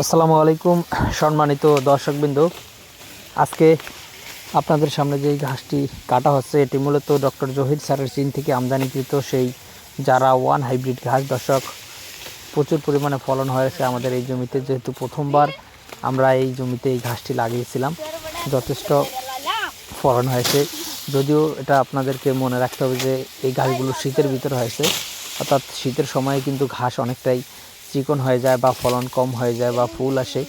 আসসালামু আলাইকুম, সম্মানিত দর্শকবৃন্দ। আজকে আপনাদের সামনে যে ঘাসটি কাটা হচ্ছে, এটি মূলত ডক্টর জহির স্যারের চীন থেকে আমদানিকৃত সেই যারা ওয়ান হাইব্রিড ঘাস দর্শক, প্রচুর পরিমাণে ফলন হয়েছে আমাদের এই জমিতে। যেহেতু প্রথমবার আমরা এই জমিতে এই ঘাসটি লাগিয়েছিলাম, যথেষ্ট ফলন হয়েছে। যদিও এটা আপনাদেরকে মনে রাখতে হবে যে, এই ঘাসগুলো শীতের ভিতরে হয়েছে, অর্থাৎ শীতের সময়ে কিন্তু ঘাস অনেকটাই চিকন হয়ে যায় বা ফলন কম হয়ে যায় বা ফুল আসে,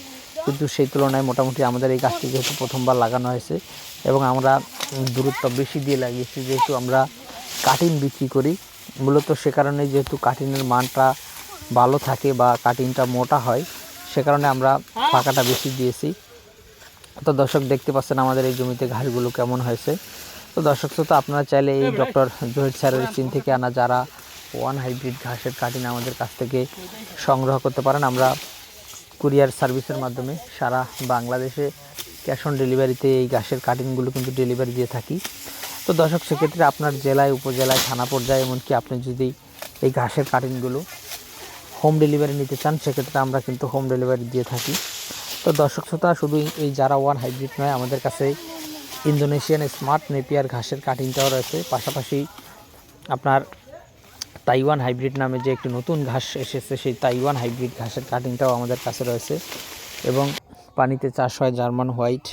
কিন্তু সেই তুলনায় মোটামুটি আমাদের এই গাছটি যেহেতু প্রথমবার লাগানো হয়েছে এবং আমরা দূরত্ব বেশি দিয়ে লাগিয়েছি, যেহেতু আমরা কাটিং বিক্রি করি, মূলত সে কারণে যেহেতু কাটিংয়ের মানটা ভালো থাকে বা কাটিংটা মোটা হয়, সে কারণে আমরা পাকাটা বেশি দিয়েছি। তো দর্শক দেখতে পাচ্ছেন আমাদের এই জমিতে ঘাসগুলো কেমন হয়েছে। তো দর্শক তো আপনারা চাইলে এই ডক্টর জহির স্যারের চীন থেকে আনা যারা ওয়ান হাইব্রিড ঘাসের কাটিং আমাদের কাছ থেকে সংগ্রহ করতে পারেন। আমরা কুরিয়ার সার্ভিসের মাধ্যমে সারা বাংলাদেশে ক্যাশ অন ডেলিভারিতে এই ঘাসের কাটিংগুলো কিন্তু ডেলিভারি দিয়ে থাকি। তো দর্শক, সেক্ষেত্রে আপনার জেলায়, উপজেলায়, থানা পর্যায়ে, এমনকি আপনি যদি এই ঘাসের কাটিংগুলো হোম ডেলিভারি নিতে চান, সেক্ষেত্রে আমরা কিন্তু হোম ডেলিভারি দিয়ে থাকি। তো দর্শক, শ্রোতা, শুধু এই যারা ওয়ান হাইব্রিড নয়, আমাদের কাছে ইন্দোনেশিয়ান স্মার্ট নেপিয়ার ঘাসের কাটিংটাও রয়েছে। পাশাপাশি আপনার তাইওয়ান হাইব্রিড নামে যে একটি নতুন ঘাস এসেছে, সেই তাইওয়ান হাইব্রিড ঘাসের কাটিংটাও আমাদের কাছে রয়েছে এবং পানিতে চাষ হয় জার্মান হোয়াইট।